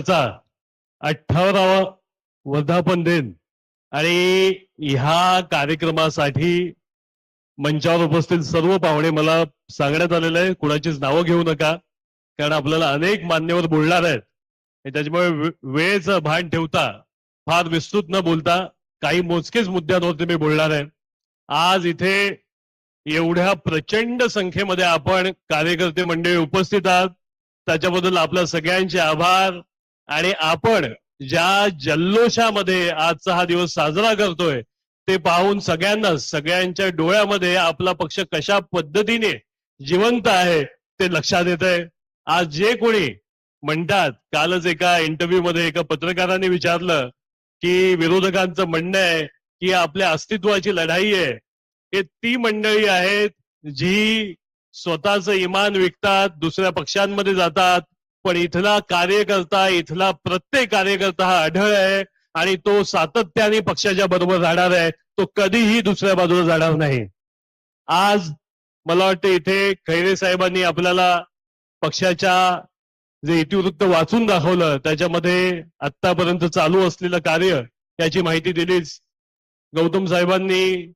चा अठ्ठावरावा वर्धापन दिन. आणि ह्या कार्यक्रमासाठी मंचावर उपस्थित सर्व पाहुणे मला सांगण्यात आलेलं आहे. कुणाचीच नावं घेऊ नका. कारण आपल्याला अनेक मान्यवर बोलणार आहेत. त्याच्यामुळे वेळेचं भान ठेवता फार विस्तृत न बोलता काही मोजकेच मुद्द्यांवरती मी बोलणार आहे. आज इथे एवढ्या प्रचंड संख्येमध्ये आपण कार्यकर्ते मंडळी उपस्थित आहात. त्याच्याबद्दल आपल्या सगळ्यांचे आभार. आणि आपण ज्या जल्लोषामध्ये आजचा हा दिवस साजरा करतोय ते पाहून सगळ्यांना सगळ्यांच्या डोळ्यामध्ये आपला पक्ष कशा पद्धतीने जिवंत आहे ते लक्षात येत आहे आज जे कोणी म्हणतात कालच एका इंटरव्ह्यू मध्ये एका पत्रकाराने विचारलं की विरोधकांचं म्हणणं आहे की आपल्या अस्तित्वाची लढाई आहे. हे ती मंडळी आहेत जी स्वतःचं इमान विकतात दुसऱ्या पक्षांमध्ये जातात पण इथला कार्यकर्ता इथला प्रत्येक कार्यकर्ता हा आढळ आहे आणि तो सातत्याने पक्षाच्या बरोबर राहणार आहे. तो कधीही दुसऱ्या बाजूला जाणार नाही. आज मला वाटतं इथे खैरे साहेबांनी आपल्याला पक्षाच्या जे इतिवृत्त वाचून दाखवलं त्याच्यामध्ये आतापर्यंत चालू असलेलं कार्य याची माहिती दिलीच. गौतम साहेबांनी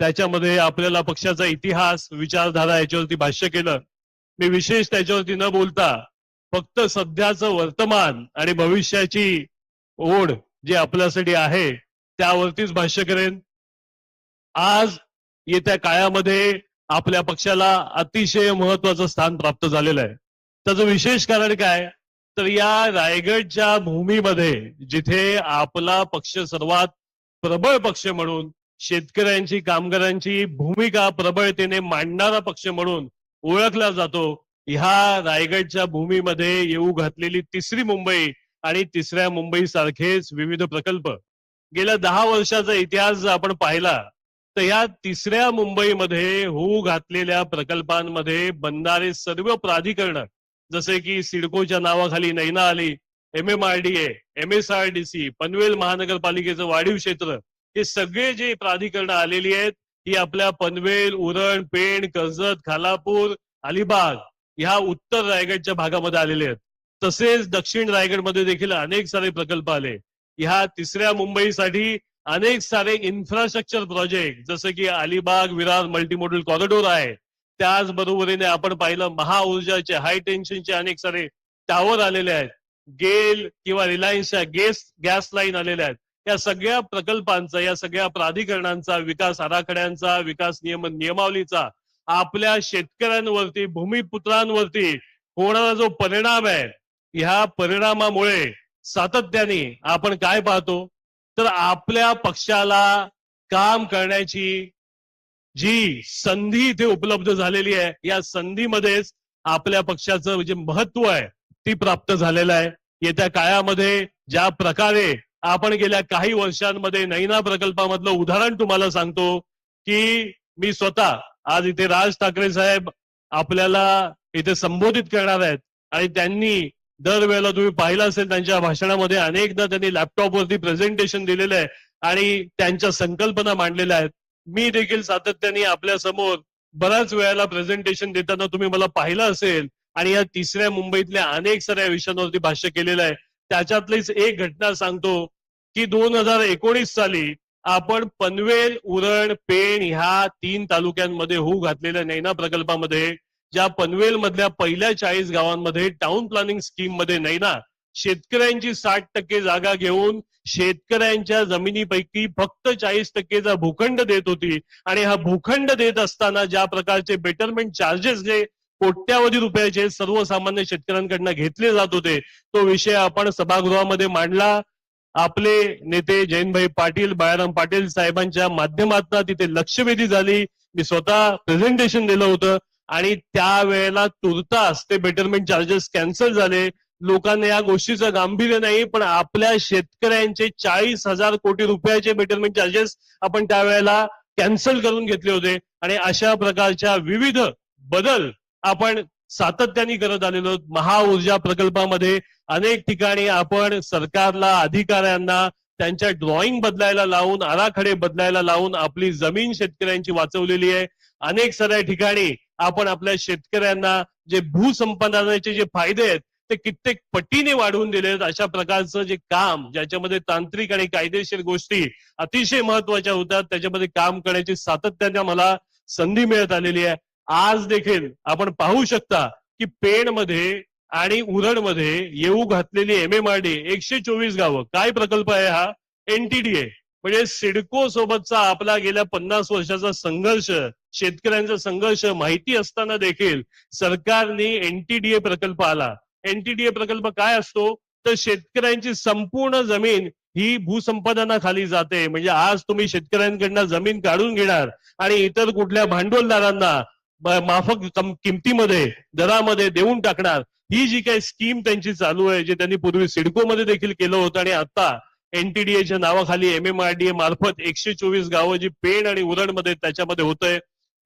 त्याच्यामध्ये आपल्याला पक्षाचा इतिहास विचारधारा याच्यावरती भाष्य केलं. मी विशेष त्याच्यावरती न बोलता फक्त सध्याचं वर्तमान आणि भविष्याची ओढ जी आपल्यासाठी आहे त्यावरतीच भाष्य करेन. आज येत्या काळामध्ये आपल्या पक्षाला अतिशय महत्वाचं स्थान प्राप्त झालेलं आहे. त्याचं विशेष कारण काय? तर या रायगडच्या भूमीमध्ये जिथे आपला पक्ष सर्वात प्रबळ पक्ष म्हणून शेतकऱ्यांची कामगारांची भूमिका प्रबळतेने मांडणारा पक्ष म्हणून ओळखला जातो ह्या रायगडच्या भूमीमध्ये येऊ घातलेली तिसरी मुंबई आणि तिसऱ्या मुंबई सारखेच विविध प्रकल्प. गेल्या दहा वर्षाचा इतिहास जर आपण पाहिला तर या तिसऱ्या मुंबईमध्ये होऊ घातलेल्या प्रकल्पांमध्ये बनणारे सर्व प्राधिकरण जसे की सिडकोच्या नावाखाली नैना आली M M R D M S R D C Panvel महानगरपालिकेचं वाढीव क्षेत्र हे सगळे जे प्राधिकरण आलेली आहेत ही आपल्या पनवेल उरण पेण कर्जत खालापूर अलिबाग ह्या उत्तर रायगडच्या भागामध्ये आलेले आहेत. तसेच दक्षिण रायगडमध्ये देखील अनेक सारे प्रकल्प आले. ह्या तिसऱ्या मुंबईसाठी अनेक सारे इन्फ्रास्ट्रक्चर प्रोजेक्ट जसं की अलिबाग विरार मल्टीमोडल कॉरिडोर आहे. त्याचबरोबरीने आपण पाहिलं महाऊर्जाचे हाय टेन्शनचे अनेक सारे टावर आलेले आहेत. गेल किंवा रिलायन्सच्या गॅस गॅस लाईन आलेल्या आहेत. या सगळ्या प्रकल्पांचा या सगळ्या प्राधिकरणांचा विकास आराखड्यांचा विकास नियम नियमावलीचा आपल्या शेतकऱ्यांवरती भूमिपुत्रांवरती होणारा जो परिणाम आहे ह्या परिणामामुळे सातत्याने आपण काय पाहतो? तर आपल्या पक्षाला काम करण्याची जी संधी इथे उपलब्ध झालेली आहे या संधीमध्येच आपल्या पक्षाचं जे महत्त्व आहे ती प्राप्त झालेलं आहे. येत्या काळामध्ये ज्या प्रकारे आपण गेल्या काही वर्षांमध्ये नैना प्रकल्पामधलं उदाहरण तुम्हाला सांगतो की मी स्वतः आज इथे राज ठाकरे साहेब आपल्याला इथे संबोधित करणार आहेत. आणि त्यांनी दरवेळेला तुम्ही पाहिलं असेल त्यांच्या भाषणामध्ये अनेकदा त्यांनी लॅपटॉपवरती प्रेझेंटेशन दिलेलं आहे आणि त्यांच्या संकल्पना मांडलेल्या आहेत. मी देखील सातत्याने आपल्यासमोर बऱ्याच वेळेला प्रेझेंटेशन देताना तुम्ही मला पाहिलं असेल आणि या तिसऱ्या मुंबईतल्या अनेक साऱ्या विषयांवरती भाष्य केलेलं आहे. त्याच्यातलीच एक घटना सांगतो की दोन हजार एकोणीस साली आपण पनवेल उरण पेण ह्या तीन तालुक्यांमध्ये होऊ घातलेल्या नैना प्रकल्पामध्ये ज्या पनवेल मधल्या पहिल्या चाळीस गावांमध्ये टाउन प्लॅनिंग स्कीममध्ये नैना शेतकऱ्यांची साठ टक्के जागा घेऊन शेतकऱ्यांच्या जमिनीपैकी फक्त चाळीस टक्केचा भूखंड देत होती. आणि हा भूखंड देत असताना ज्या प्रकारचे बेटरमेंट चार्जेस जे कोट्यावधी रुपयाचे सर्वसामान्य शेतकऱ्यांकडनं घेतले जात होते तो विषय आपण सभागृहामध्ये मांडला. आपले नेते जयंतभाई पाटील बाळाराम पाटील साहेबांच्या माध्यमातून तिथे लक्षवेधी झाली. मी स्वतः प्रेझेंटेशन दिलं होतं आणि त्यावेळेला तुर्तास ते बेटरमेंट चार्जेस कॅन्सल झाले. लोकांना या गोष्टीचं गांभीर्य नाही पण आपल्या शेतकऱ्यांचे चाळीस हजार कोटी रुपयाचे बेटरमेंट चार्जेस आपण त्यावेळेला कॅन्सल करून घेतले होते. आणि अशा प्रकारच्या विविध बदल आपण सातत्याने करत आलेलो आहोत. महाऊर्जा प्रकल्पामध्ये अनेक ठिकाणी आपण सरकारला अधिकाऱ्यांना त्यांच्या ड्रॉइंग बदलायला लावून आराखडे बदलायला लावून आपली जमीन शेतकऱ्यांची वाचवलेली आहे. अनेक साऱ्या ठिकाणी आपण आपल्या शेतकऱ्यांना जे भूसंपादनाचे जे फायदे आहेत ते कित्येक पटीने वाढवून दिलेत अशा प्रकारचं जे काम ज्याच्यामध्ये तांत्रिक आणि कायदेशीर गोष्टी अतिशय महत्त्वाच्या होतात त्याच्यामध्ये काम करण्याची सातत्याने मला संधी मिळत आलेली आहे. आज देखील आपण पाहू शकता की पेणमध्ये आणि उरणमध्ये येऊ घातलेली एम एम आर डी एकशे चोवीस गावं. काय प्रकल्प आहे हा? एनटीडीए म्हणजे सिडको सोबतचा आपला गेल्या पन्नास वर्षाचा संघर्ष शेतकऱ्यांचा संघर्ष माहिती असताना देखील सरकारने एनटीडीए प्रकल्प आला. एनटीडीए प्रकल्प काय असतो? तर शेतकऱ्यांची संपूर्ण जमीन ही भूसंपादनाखाली जाते. म्हणजे आज तुम्ही शेतकऱ्यांकडनं जमीन काढून घेणार आणि इतर कुठल्या भांडवलदारांना माफक किमतीमध्ये दरामध्ये देऊन टाकणार ही जी काही स्कीम त्यांची चालू आहे जे त्यांनी पूर्वी सिडको मध्ये देखील केलं होतं आणि आता एनटीडीएच्या नावाखाली M M R D A मार्फत एकशे चोवीस गावं जी पेण आणि उरणमध्ये त्याच्यामध्ये होतंय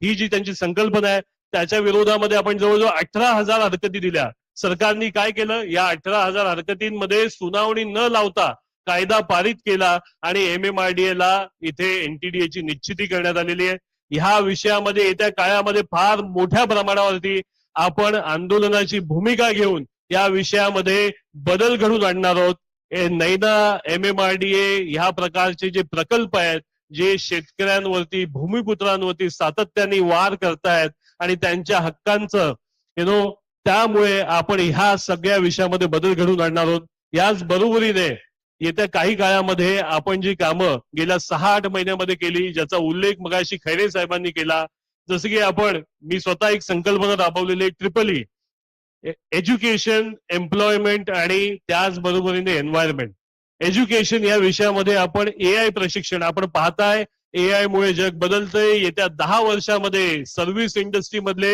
ही जी त्यांची संकल्पना आहे त्याच्या विरोधामध्ये आपण जवळजवळ अठरा हजार हरकती दिल्या. सरकारने काय केलं? या अठरा हजार हरकतींमध्ये सुनावणी न लावता कायदा पारित केला आणि एम एम आर डी ला इथे एनटीडीए ची निश्चिती करण्यात आलेली आहे. ह्या विषयामध्ये येत्या काळामध्ये फार मोठ्या प्रमाणावरती आपण आंदोलनाची भूमिका घेऊन या विषयामध्ये बदल घडून आणणार आहोत. A- NAINA M M R D A ह्या प्रकारचे जे प्रकल्प आहेत जे शेतकऱ्यांवरती भूमिपुत्रांवरती सातत्याने वार करतायत आणि त्यांच्या हक्कांचं यु नो त्यामुळे आपण ह्या सगळ्या विषयामध्ये बदल घडून आणणार आहोत. याच बरोबरीने येत्या काही काळामध्ये आपण जी कामं गेल्या सहा आठ महिन्यामध्ये केली ज्याचा उल्लेख मगाशी खैरे साहेबांनी केला जसं की आपण मी स्वतः एक संकल्पना राबवलेली ट्रिपल ई एज्युकेशन एम्प्लॉयमेंट आणि त्याचबरोबरीने एन्व्हायरमेंट एज्युकेशन या विषयामध्ये आपण ए आय प्रशिक्षण आपण पाहताय ए आय मुळे जग बदलतंय. येत्या दहा वर्षामध्ये सर्व्हिस इंडस्ट्री मधले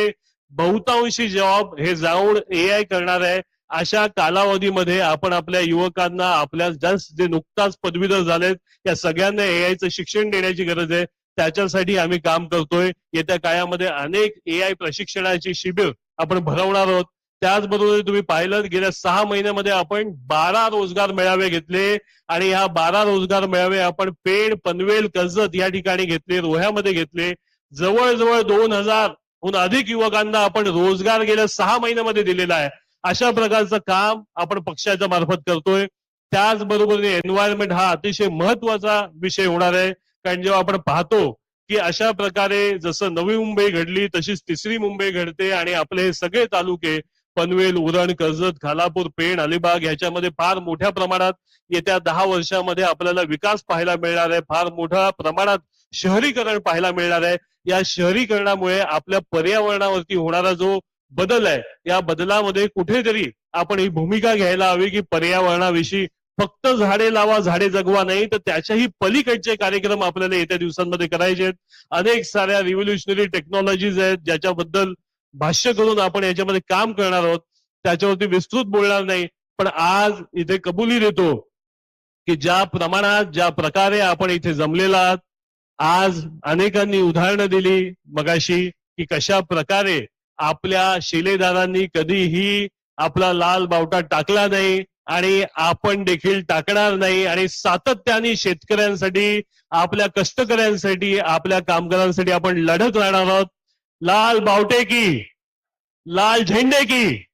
बहुतांशी जॉब हे जाऊन ए आय करणार आहे. अशा कालावधीमध्ये आपण आपल्या युवकांना आपल्या जस्ट जे नुकताच पदवीधर झालेत या सगळ्यांना ए आयचं शिक्षण देण्याची गरज आहे. त्याच्यासाठी आम्ही काम करतोय. येत्या काळामध्ये अनेक ए आय प्रशिक्षणाची शिबिर आपण भरवणार आहोत. त्याचबरोबर तुम्ही पाहिलं गेल्या सहा महिन्यामध्ये आपण बारा रोजगार मेळावे घेतले आणि ह्या बारा रोजगार मेळावे आपण पेड पनवेल कर्जत या ठिकाणी घेतले रोह्यामध्ये घेतले. जवळजवळ दोन हजार हून अधिक युवकांना आपण रोजगार गेल्या सहा महिन्यामध्ये दिलेला आहे. अशा प्रकारचं काम आपण पक्षाच्या मार्फत करतोय. त्याचबरोबर एन्व्हायरमेंट हा अतिशय महत्त्वाचा विषय होणार आहे. कारण जेव्हा आपण पाहतो की अशा प्रकारे जसं नवी मुंबई घडली तशीच तिसरी मुंबई घडते आणि आपले हे सगळे तालुके पनवेल उरण कर्जत खालापूर पेण अलिबाग ह्याच्यामध्ये फार मोठ्या प्रमाणात येत्या दहा वर्षामध्ये आपल्याला विकास पाहायला मिळणार आहे. फार मोठ्या प्रमाणात शहरीकरण पाहायला मिळणार आहे. या शहरीकरणामुळे आपल्या पर्यावरणावरती होणारा जो बदल आहे या बदलामध्ये कुठेतरी आपण ही भूमिका घ्यायला हवी की पर्यावरणाविषयी फक्त झाडे लावा झाडे जगवा नाही तर त्याच्याही पलीकडचे कार्यक्रम आपल्याला येत्या दिवसांमध्ये करायचे आहेत. अनेक साऱ्या रिव्होल्युशनरी टेक्नॉलॉजीज आहेत ज्याच्याबद्दल भाष्य करून आपण याच्यामध्ये काम करणार आहोत. त्याच्यावरती विस्तृत बोलणार नाही. पण आज इथे कबुली देतो की ज्या प्रमाणात ज्या प्रकारे आपण इथे जमलेला आहात आज अनेकांनी उदाहरणं दिली मगाशी की कशा प्रकारे आपल्या शिलेदारांनी कधीही आपला लाल बावटा टाकला नाही आणि आपण देखील टाकणार नाही आणि सातत्याने शेतकऱ्यांसाठी आपल्या कष्टकऱ्यांसाठी आपल्या कामगारांसाठी आपण लढत राहणार आहोत. लाल बावटे की लाल झेंडे की.